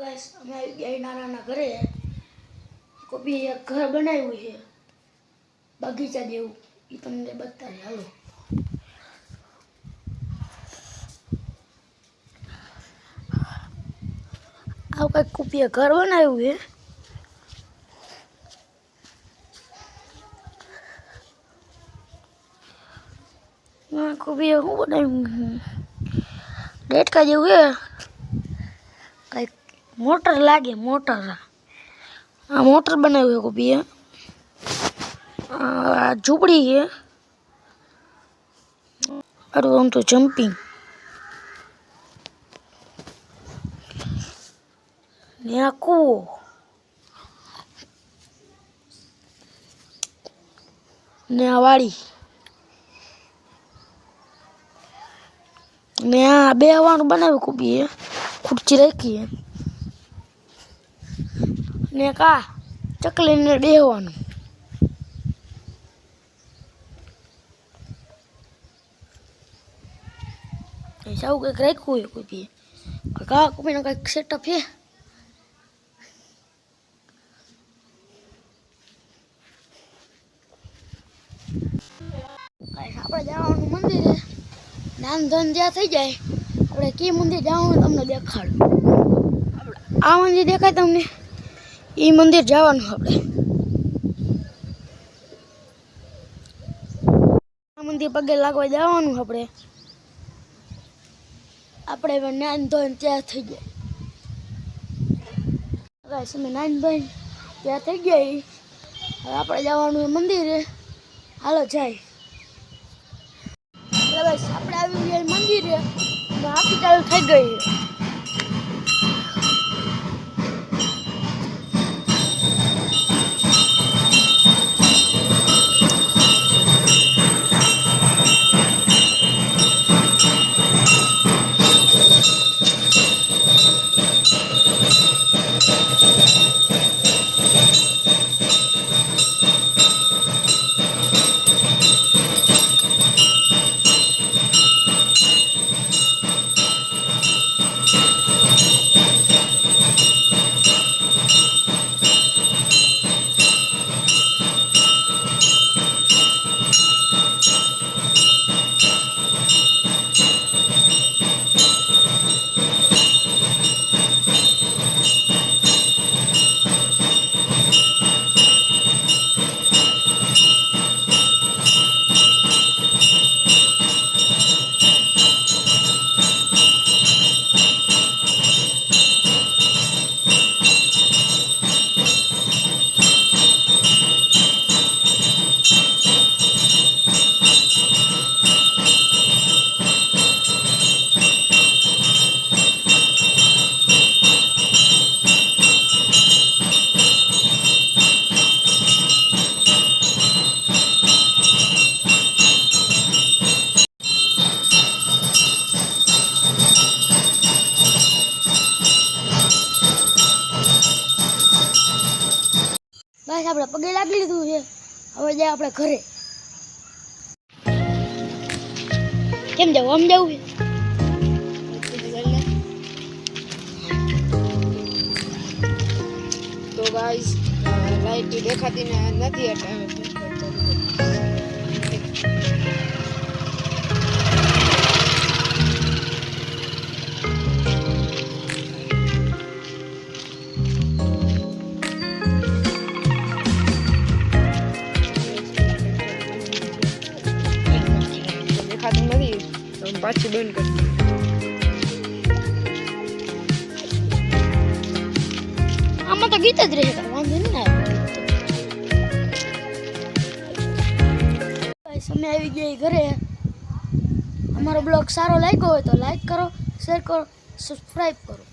Guys અમે આવી ગયા નાનાના ઘરે કોબી એક ઘર બનાવ્યું છે. બગીચા જેવું. એ તમને બતાવી હાલો. આવું કંઈક કુપીએ ઘર બનાવ્યું છે. કુપીએ શું બનાવ્યું જેવું છે. કંઈક મોટર લાગે મોટર આ મોટર બનાવ્યું છે કોપીએ આ ઝૂંપડી છે અરે આમ તો જમ્પિંગ ને આ કૂવો ને આ વાડી ને આ બે હવાનું બનાવ્યું કુબીએ ખુરચી રાખી ને કા ચકલીને બેહવાનું. સૌ કંઈક રાખ્યું હોય કોઈ બી કા કોઈનો કંઈક સેટઅપ છે. આપણે જવાનું મંદિર. નાન ધન જ્યાં થઈ જાય, આપણે કે મંદિર જવાનું તમને દેખાડું. આ મંદિર દેખાય તમને. એ મંદિર જવાનું આપણે મંદિર પગે લાગવા જવાનું આપણે આપણે હવે નાન ધોઈને ત્યાં થઈ ગયા. ગાઈસ અમે નાન ભાઈ ત્યાં થઈ ગયા. હવે આપણે જવાનું મંદિરે. હાલો, જાય. એટલે બસ આપણે આવી ગયા મંદિરે. આખી થઈ ગઈ. બસ આપણે પગે લાગી લીધું છે. હવે જાય આપણે ઘરે. કેમ જવું? આમ જવું તો ગાઈસ લાઈટ દેખાતી નથી એટલે પાછી બંધ કરી દઉં. આમાં તો ગીત જ રહે કાંઈ વાંધો નહીં ને આવે ગીત તો. ગાઈસ, અમે આવી ગયા ઘરે અમારો બ્લોગ સારો લાગ્યો હોય તો લાઈક કરો શેર કરો સબસ્ક્રાઈબ કરો